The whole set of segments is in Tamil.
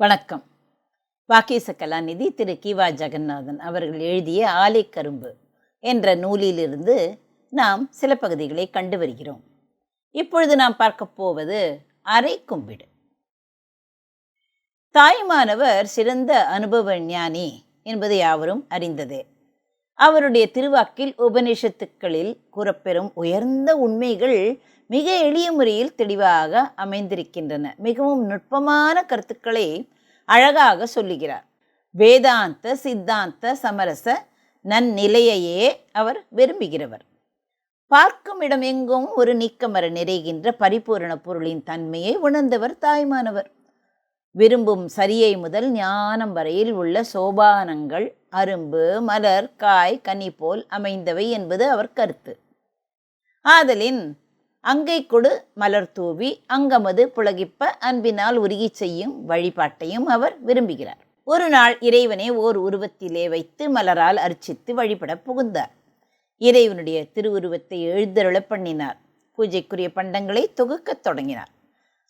வணக்கம். வாக்கேச கலாநிதி திரு கிவா ஜெகநாதன் அவர்கள் எழுதிய ஆலை கரும்பு என்ற நூலிலிருந்து நாம் சில பகுதிகளை கண்டு வருகிறோம். இப்பொழுது நாம் பார்க்க போவது அரை கும்பிடு. தாய்மானவர் சிறந்த அனுபவ ஞானி என்பது யாவரும் அறிந்ததே. அவருடைய திருவாக்கில் உபநிஷத்துக்களில் கூறப்பெறும் உயர்ந்த உண்மைகள் மிக எளிய முறையில் தெளிவாக அமைந்திருக்கின்றன. மிகவும் நுட்பமான கருத்துக்களை அழகாக சொல்லுகிறார். வேதாந்த சித்தாந்த சமரச நன்னிலையையே அவர் விரும்புகிறவர். பார்க்கும் இடம் எங்கும் ஒரு நீக்கமர நிறைகின்ற பரிபூரண பொருளின் தன்மையை உணர்ந்தவர் தாய்மானவர். விரும்பும் சரியை முதல் ஞானம் வரையில் உள்ள சோபானங்கள் அரும்பு மலர் காய் கனி போல் அமைந்தவை என்பது அவர் கருத்து. ஆதலின் அங்கை கொடு மலர் தூவி அங்கமது புலகிப்ப அன்பினால் உருகிச் செய்யும் வழிபாட்டையும் அவர் விரும்புகிறார். ஒரு நாள் இறைவனை ஓர் உருவத்திலே வைத்து மலரால் அர்ச்சித்து வழிபட புகுந்தார். இறைவனுடைய திருவுருவத்தை எழுந்தருளப் பண்ணினார். பூஜைக்குரிய பண்டங்களை தொகுக்கத் தொடங்கினார்.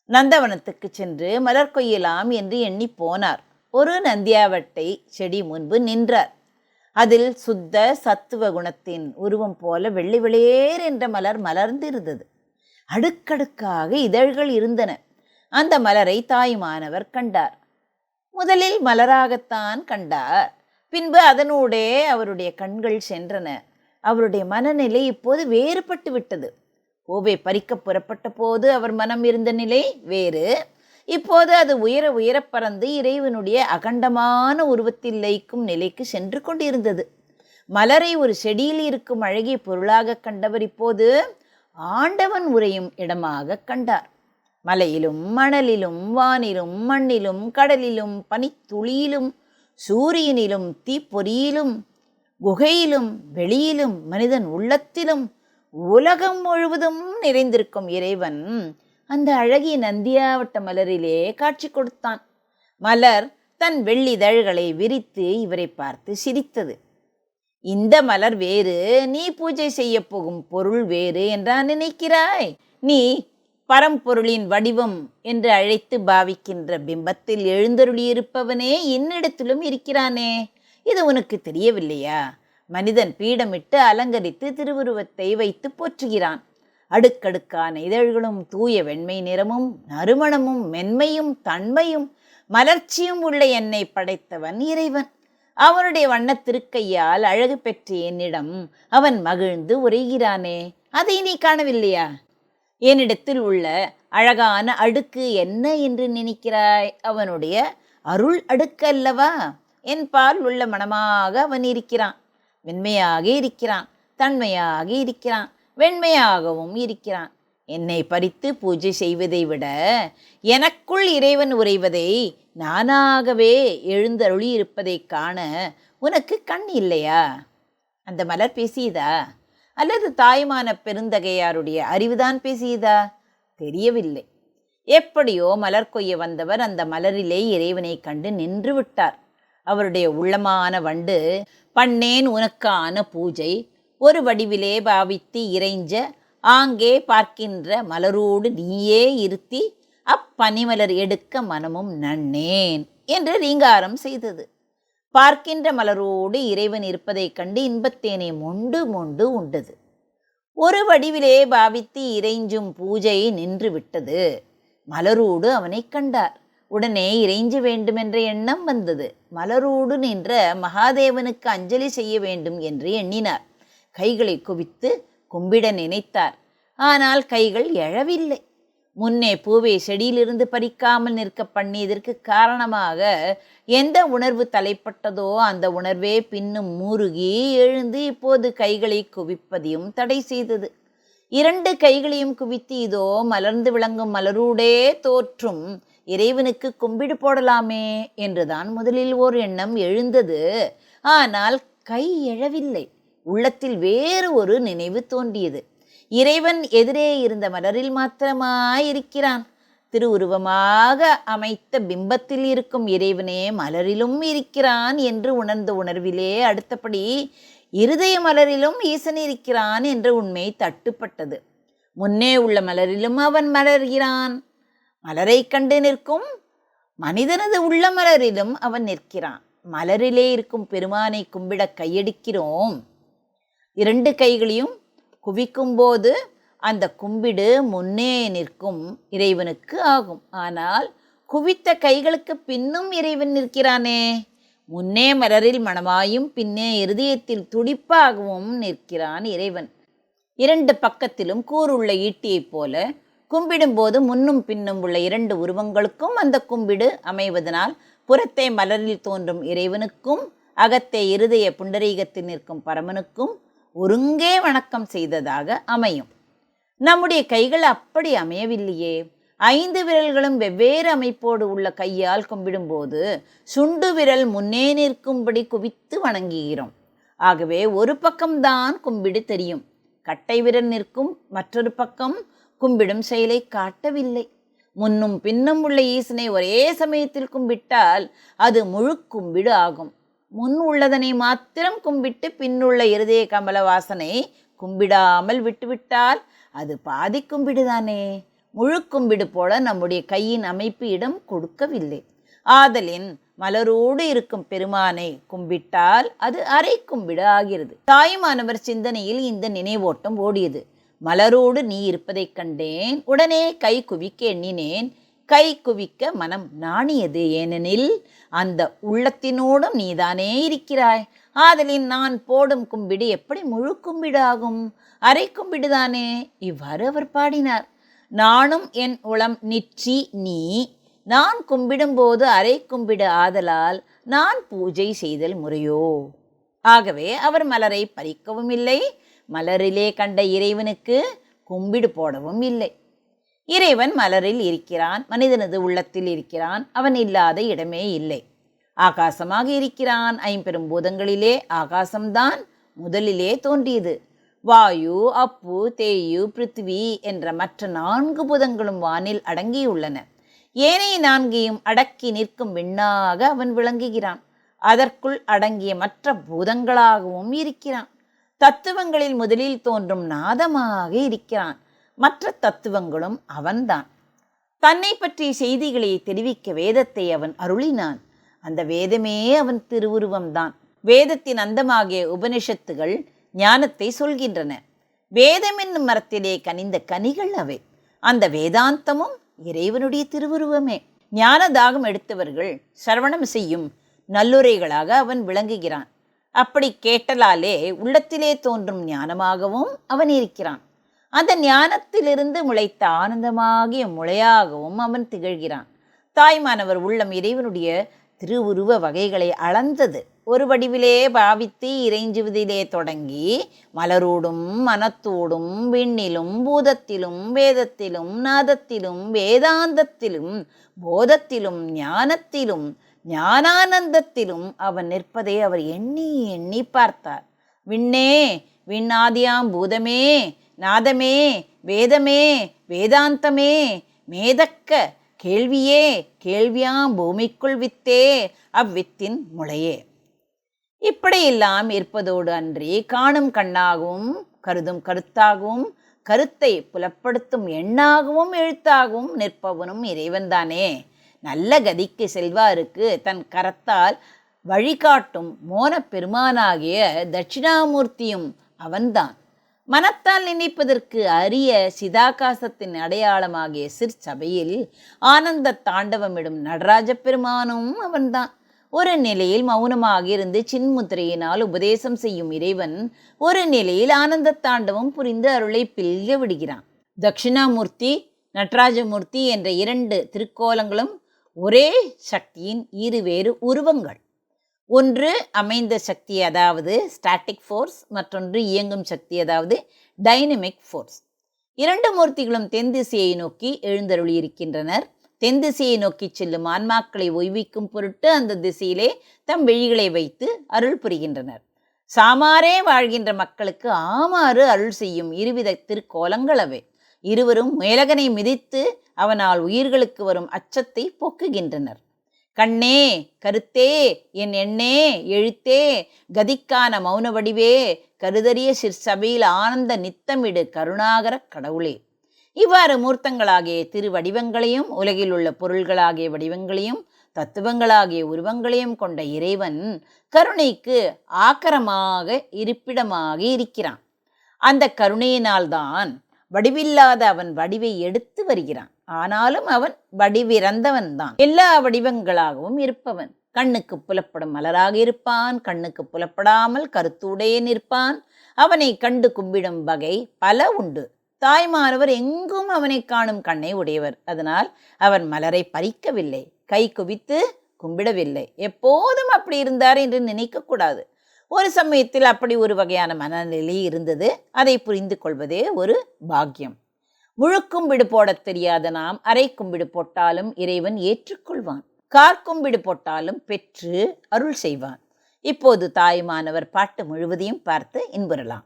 நந்தவனத்துக்கு சென்று மலர் கொய்யலாம் என்று எண்ணி போனார். ஒரு நந்தியாவட்டை செடி முன்பு நின்றார். அதில் சுத்த சத்துவ குணத்தின் உருவம் போல வெள்ளை வெளியேர் என்ற மலர் மலர்ந்திருந்தது. அடுக்கடுக்காக இதழ்கள் இருந்தன. அந்த மலரை தாயுமானவர் கண்டார். முதலில் மலராகத்தான் கண்டார். பின்பு அதனூடே அவருடைய கண்கள் சென்றன. அவருடைய மனநிலை இப்போது வேறுபட்டு விட்டது. பூவை பறிக்க புறப்பட்ட போது அவர் மனம் இருந்த நிலை வேறு. இப்போது அது உயர உயர பறந்து இறைவனுடைய அகண்டமான உருவத்தில் லயிக்கும் நிலைக்கு சென்று கொண்டிருந்தது. மலரை ஒரு செடியில் இருக்கும் அழகிய பொருளாக கண்டவர் இப்போது ஆண்டவன் உரையும் இடமாக கண்டார். மலையிலும் மணலிலும் வானிலும் மண்ணிலும் கடலிலும் பனித்துளியிலும் சூரியனிலும் தீப்பொறியிலும் குகையிலும் வெளியிலும் மனிதன் உள்ளத்திலும் உலகம் முழுவதும் நிறைந்திருக்கும் இறைவன் அந்த அழகிய நந்தியாவட்ட மலரிலே காட்சி கொடுத்தான். மலர் தன் வெள்ளி தழ்களை விரித்து இவரை பார்த்து சிரித்தது. இந்த மலர் வேறு நீ பூஜை செய்ய போகும் பொருள் வேறு என்றா நினைக்கிறாய்? நீ பரம்பொருளின் வடிவம் என்று அழைத்து பாவிக்கின்ற பிம்பத்தில் எழுந்தருளியிருப்பவனே என்னிடத்திலும் இருக்கிறானே. இது உனக்கு தெரியவில்லையா? மனிதன் பீடமிட்டு அலங்கரித்து திருவுருவத்தை வைத்து போற்றுகிறான். அடுக்கடுக்கான இதழ்களும் தூய வெண்மை நிறமும் நறுமணமும் மென்மையும் தன்மையும் மலர்ச்சியும் உள்ள என்னை படைத்தவன் இறைவன். அவனுடைய வண்ணத் திருக்கையால் அழகு பெற்ற என்னிடம் அவன் மகிழ்ந்து உரைகிறானே. அதை நீ காணவில்லையா? என்னிடத்தில் உள்ள அழகான அடுக்கு என்ன என்று நினைக்கிறாய்? அவனுடைய அருள் அடுக்கு அல்லவா? என் பால் உள்ள மனமாக அவன் இருக்கிறான். வெண்மையாக இருக்கிறான். தன்மையாக இருக்கிறான். வெண்மையாகவும் இருக்கிறான். என்னை பறித்து பூஜை செய்வதை விட எனக்குள் இறைவன் உறைவதை நானாகவே எழுந்தருளி இருப்பதை காண உனக்கு கண் இல்லையா? அந்த மலர் பேசியதா? அல்லது தாய்மான பெருந்தகையாருடைய அறிவுதான் பேசியதா? தெரியவில்லை. எப்படியோ மலர் கொய்ய வந்தவர் அந்த மலரிலே இறைவனை கண்டு நின்று விட்டார். அவருடைய உள்ளமான வண்டு பண்ணேன் உனக்கான பூஜை ஒரு வடிவிலே பாவித்து இறைஞ்ச ஆங்கே பார்க்கின்ற மலரோடு நீயே இருத்தி அப்பனிமலர் எடுக்க மனமும் நன்னேன் என்று ரீங்காரம் செய்தது. பார்க்கின்ற மலரோடு இறைவன் இருப்பதைக் கண்டு இன்பத்தேனை மொண்டு மொண்டு உண்டது. ஒரு வடிவிலே பாவித்து இறைஞ்சும் பூஜை நின்று விட்டது மலரோடு அவனை கண்டார். உடனே இறைஞ்ச வேண்டுமென்ற எண்ணம் வந்தது. மலரோடு நின்ற மகாதேவனுக்கு அஞ்சலி செய்ய வேண்டும் என்று எண்ணினார். கைகளை குவித்து கும்பிட நினைத்தார். ஆனால் கைகள் எழவில்லை. முன்னே பூவை செடியிலிருந்து பறிக்காமல் நிற்க பண்ணியதற்கு காரணமாக எந்த உணர்வு தலைப்பட்டதோ அந்த உணர்வே பின்னும் மூருகி எழுந்து இப்போது கைகளை குவிப்பதையும் தடை செய்தது. இரண்டு கைகளையும் குவித்து இதோ மலர்ந்து விளங்கும் மலரூடே தோற்றும் இறைவனுக்கு கும்பிடு போடலாமே என்றுதான் முதலில் ஓர் எண்ணம் எழுந்தது. ஆனால் கை எழவில்லை. உள்ளத்தில் வேறு ஒரு நினைவு தோன்றியது. இறைவன் எதிரே இருந்த மலரில் மாத்திரமாயிருக்கிறான். திருவுருவமாக அமைத்த பிம்பத்தில் இருக்கும் இறைவனே மலரிலும் இருக்கிறான் என்று உணர்ந்த உணர்விலே அடுத்தபடி இருதய மலரிலும் ஈசன் இருக்கிறான் என்ற உண்மை தட்டுப்பட்டது. முன்னே உள்ள மலரிலும் அவன் மலர்கிறான். மலரை கண்டு நிற்கும் மனிதனது உள்ள மலரிலும் அவன் நிற்கிறான். மலரிலே இருக்கும் பெருமானை கும்பிட கையடிக்கிறோம். இரண்டு கைகளையும் குவிக்கும்போது அந்த கும்பிடு முன்னே நிற்கும் இறைவனுக்கு ஆகும். ஆனால் குவித்த கைகளுக்கு பின்னும் இறைவன் நிற்கிறானே? முன்னே மலரில் மணமாயும் பின்னே இருதயத்தில் துடிப்பாகவும் நிற்கிறான் இறைவன். இரண்டு பக்கத்திலும் கூறுள்ள ஈட்டியைப் போல கும்பிடும்போது முன்னும் பின்னும் உள்ள இரண்டு உருவங்களுக்கும் அந்த கும்பிடு அமைவதனால் புறத்தே மலரில் தோன்றும் இறைவனுக்கும் அகத்தே இருதய புண்டரீகத்தில் நிற்கும் பரமனுக்கும் ஒருங்கே வணக்கம் செய்ததாக அமையும். நம்முடைய கைகள் அப்படி அமையவில்லையே. ஐந்து விரல்களும் வெவ்வேறு அமைப்போடு உள்ள கையால் கும்பிடும்போது சுண்டு விரல் முன்னே நிற்கும்படி குவித்து வணங்குகிறோம். ஆகவே ஒரு பக்கம்தான் கும்பிடு தெரியும். கட்டை விரல் நிற்கும் மற்றொரு பக்கம் கும்பிடும் செயலை காட்டவில்லை. முன்னும் பின்னும் உள்ள ஈசனை ஒரே சமயத்தில் கும்பிட்டால் அது முழு கும்பிடு ஆகும். முன் உள்ளதனை மாத்திரம் கும்பிட்டு பின்னுள்ள இருதய கமல வாசனை கும்பிடாமல் விட்டுவிட்டால் அது பாதி கும்பிடுதானே? முழு கும்பிடு போல நம்முடைய கையின் அமைப்பு இடம் கொடுக்கவில்லை. ஆதலின் மலரோடு இருக்கும் பெருமானை கும்பிட்டால் அது அரை கும்பிடு ஆகிறது. தாயுமானவர் சிந்தனையில் இந்த நினைவோட்டம் ஓடியது. மலரோடு நீ இருப்பதைக் கண்டேன். உடனே கை குவிக்க எண்ணினேன். கை குவிக்க மனம் நாணியது ஏனெனில் அந்த உள்ளத்தினோடும் நீதானே இருக்கிறாய். ஆதலின் நான் போடும் கும்பிடு எப்படி முழு கும்பிடு ஆகும் அரை கும்பிடுதானே? இவ்வாறு அவர் பாடினார். நானும் என் உளம் நிற்றி நீ நான் கும்பிடும்போது அரை கும்பிடு ஆதலால் நான் பூஜை செய்தல் முறையோ? ஆகவே அவர் மலரை பறிக்கவும் இல்லை. மலரிலே கண்ட இறைவனுக்கு கும்பிடு போடவும் இல்லை. இறைவன் மலரில் இருக்கிறான் மனிதனது உள்ளத்தில் இருக்கிறான் அவன் இல்லாத இடமே இல்லை. ஆகாசமாக இருக்கிறான் ஐம்பெரும் பூதங்களிலே ஆகாசம்தான் முதலிலே தோன்றியது. வாயு அப்பு தேயு பிருத்திவி என்ற மற்ற நான்கு பூதங்களும் வானில் அடங்கியுள்ளன. ஏனைய நான்கையும் அடக்கி நிற்கும் விண்ணாக அவன் விளங்குகிறான். அதற்குள் அடங்கிய மற்ற பூதங்களாகவும் இருக்கிறான். தத்துவங்களில் முதலில் தோன்றும் நாதமாக இருக்கிறான். மற்ற தத்துவங்களும் அவன்தான். தன்னை பற்றிய செய்திகளை தெரிவிக்க வேதத்தை அவன் அருளினான். அந்த வேதமே அவன் திருவுருவம்தான். வேதத்தின் அந்தமாகிய உபனிஷத்துகள் ஞானத்தை சொல்கின்றன. வேதம் என்னும் மரத்திலே கனிந்த கனிகள் அவை. அந்த வேதாந்தமும் இறைவனுடைய திருவுருவமே. ஞான தாகம் எடுத்தவர்கள் சரவணம் செய்யும் நல்லுரைகளாக அவன் விளங்குகிறான். அப்படி கேட்டலாலே உள்ளத்திலே தோன்றும் ஞானமாகவும் அவன் இருக்கிறான். அந்த ஞானத்திலிருந்து முளைத்த ஆனந்தமாகிய முளையாகவும் அவன் திகழ்கிறான். தாய்மானவர் உள்ளம் இறைவனுடைய திருவுருவ வகைகளை அளந்தது. ஒரு வடிவிலே பாவித்து இறைஞ்சுவதிலே தொடங்கி மலரோடும் மனத்தோடும் விண்ணிலும் பூதத்திலும் வேதத்திலும் நாதத்திலும் வேதாந்தத்திலும் போதத்திலும் ஞானத்திலும் ஞானானந்தத்திலும் அவன் நிற்பதை அவர் எண்ணி எண்ணி பார்த்தார். விண்ணே விண்ணாதியாம் பூதமே நாதமே வேதமே வேதாந்தமே மேதக்க கேள்வியே கேள்வியாம் பூமிக்குள் வித்தே அவ்வித்தின் முளையே. இப்படியெல்லாம் இருப்பதோடு அன்றி காணும் கண்ணாகவும் கருதும் கருத்தாகவும் கருத்தை புலப்படுத்தும் எண்ணாகவும் எழுத்தாகவும் நிற்பவனும் இறைவன்தானே. நல்ல கதிக்கு செல்வாருக்கு தன் கரத்தால் வழிகாட்டும் மோன பெருமானாகிய தட்சிணாமூர்த்தியும் அவன்தான். மனத்தால் நினைப்பதற்கு அரிய சிதாகாசத்தின் அடையாளமாகிய சிற்சபையில் ஆனந்த தாண்டவமிடும் நடராஜ பெருமானும் அவன்தான். ஒரு நிலையில் மௌனமாக இருந்து சின்முத்திரையினால் உபதேசம் செய்யும் இறைவன் ஒரு நிலையில் ஆனந்த தாண்டவம் புரிந்து அருளை பில்க விடுகிறான். தட்சிணாமூர்த்தி நடராஜமூர்த்தி என்ற இரண்டு திருக்கோலங்களும் ஒரே சக்தியின் இருவேறு உருவங்கள். ஒன்று அமைந்த சக்தி அதாவது ஸ்டாட்டிக் ஃபோர்ஸ் மற்றொன்று இயங்கும் சக்தி அதாவது டைனமிக் ஃபோர்ஸ் இரண்டு மூர்த்திகளும் தென் திசையை நோக்கி எழுந்தருளியிருக்கின்றனர் தென் திசையை நோக்கி செல்லும் ஆன்மாக்களை ஒய்விக்கும் பொருட்டு அந்த திசையிலே தம் விழிகளை வைத்து அருள் புரிகின்றனர். சாமாரே வாழ்கின்ற மக்களுக்கு ஆமாறு அருள் செய்யும் இருவித திருக்கோலங்கள் அவை. இருவரும் மேலகனை மிதித்து அவனால் உயிர்களுக்கு வரும் அச்சத்தை போக்குகின்றனர். கண்ணே கருத்தே என் எண்ணே எழுத்தே கதிக்கான மௌன வடிவே கருதறிய சிற்சபையில் ஆனந்த நித்தமிடு கருணாகர கடவுளே. இவ்வாறு மூர்த்தங்களாகிய திரு வடிவங்களையும் உலகில் உள்ள பொருள்களாகிய வடிவங்களையும் தத்துவங்களாகிய உருவங்களையும் கொண்ட இறைவன் கருணைக்கு ஆக்கரமாக இருப்பிடமாக இருக்கிறான். அந்த கருணையினால்தான் வடிவில்லாத அவன் வடிவை எடுத்து வருகிறான். ஆனாலும் அவன் வடிவிறந்தவன் தான் எல்லா வடிவங்களாகவும் இருப்பவன். கண்ணுக்கு புலப்படும் மலராக இருப்பான். கண்ணுக்கு புலப்படாமல் கருத்துடைய நிற்பான். அவனை கண்டு கும்பிடும் வகை பல உண்டு. தாய்மானவர் எங்கும் அவனை காணும் கண்ணை உடையவர். அதனால் அவன் மலரை பறிக்கவில்லை. கை குவித்து கும்பிடவில்லை. எப்போதும் அப்படி இருந்தார் என்று நினைக்கக்கூடாது. ஒரு சமயத்தில் அப்படி ஒரு வகையான மனநிலை இருந்தது. அதை புரிந்து கொள்வதே ஒரு பாக்கியம். முழுக்கும்பிடு போடத் தெரியாத நாம் அரை கும்பிடு போட்டாலும் இறைவன் ஏற்றுக்கொள்வான். கார்க்கும்பிடு போட்டாலும் பெற்று அருள் செய்வான். இப்போது தாய்மானவர் பாட்டு முழுவதையும் பார்த்து இன்புறலாம்.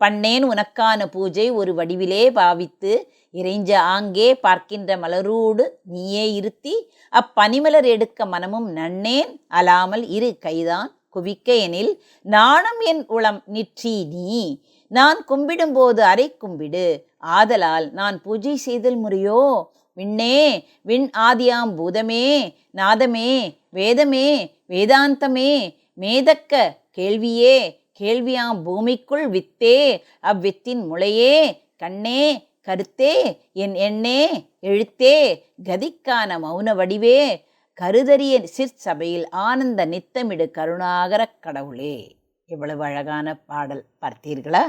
பண்ணேன் உனக்கான பூஜை ஒரு வடிவிலே பாவித்து இறைஞ்ச ஆங்கே பார்க்கின்ற மலரூடு நீயே இருத்தி அப்பனிமலர் எடுக்க மனமும் நன்னேன் அலாமல் இரு கைதான் குவிக்க எனில் நாணம் என் உளம் நிற்றி நீ நான் கும்பிடும்போது அரை கும்பிடு ஆதலால் நான் பூஜை செய்தல் முறையோ? விண்ணே விண் ஆதியாம் பூதமே நாதமே வேதமே வேதாந்தமே மேதக்க கேள்வியே கேள்வியாம் பூமிக்குள் வித்தே அவ்வித்தின் முளையே கண்ணே கருத்தே என் எண்ணே எழுத்தே கதிக்கான மௌன வடிவே கருதறிய சிற்சபையில் ஆனந்த நித்தமிடு கருணாகரக் கடவுளே. எவ்வளவு அழகான பாடல் பார்த்தீர்களா?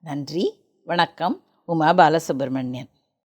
நன்றி வணக்கம். உமா பாலசுப்ரமணியன்.